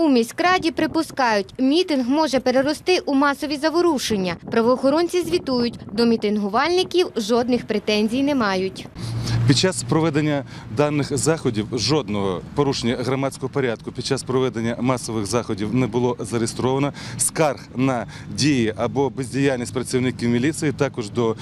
У міськраді припускають, мітинг може перерости у масові заворушення. Правоохоронці звітують, до мітингувальників жодних претензій не мають. Під час проведення даних заходів жодного порушення громадського порядку під час проведення масових заходів не було зареєстровано. Скарг на дії або бездіяльність працівників міліції також до,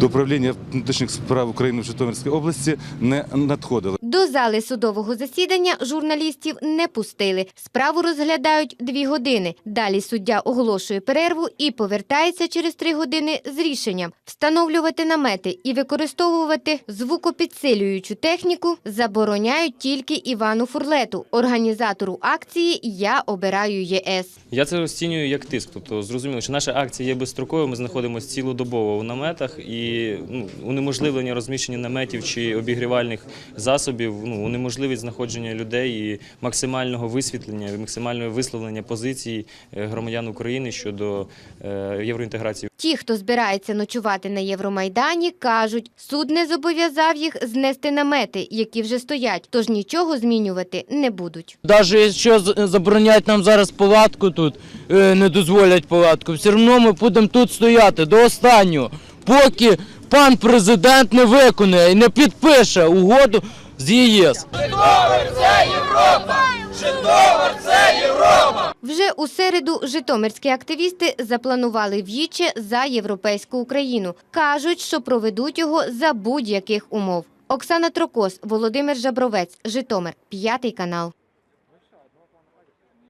до управління внутрішніх справ України в Житомирській області не надходило. До зали судового засідання журналістів не пустили. Справу розглядають дві години. Далі суддя оголошує перерву і повертається через три години з рішенням встановлювати намети і використовувати звукопідсилюючу техніку забороняють тільки Івану Фурлету, організатору акції Я обираю ЄС. Я це розцінюю як тиск. Тобто зрозуміло, що наша акція є безстроковою. Ми знаходимося цілодобово у наметах і ну, унеможливлення розміщення наметів чи обігрівальних засобів, ну, унеможливить знаходження людей і максимального висвітлення, максимального висловлення позиції е, громадян України щодо е, євроінтеграції. Ті, хто збирається ночувати на Євромайдані, кажуть, суд не зобов'язав їх знести намети, які вже стоять, тож нічого змінювати не будуть. Навіть якщо заборонять нам зараз палатку тут, е, не дозволять палатку, все одно ми будемо тут стояти до останнього, поки пан президент не виконає і не підпише угоду з ЄС. Житомир, це Європа. Вже у середу житомирські активісти запланували в'їче за європейську Україну. Кажуть, що проведуть його за будь-яких умов. Оксана Трокос, Володимир Жабровець, Житомир, п'ятий канал.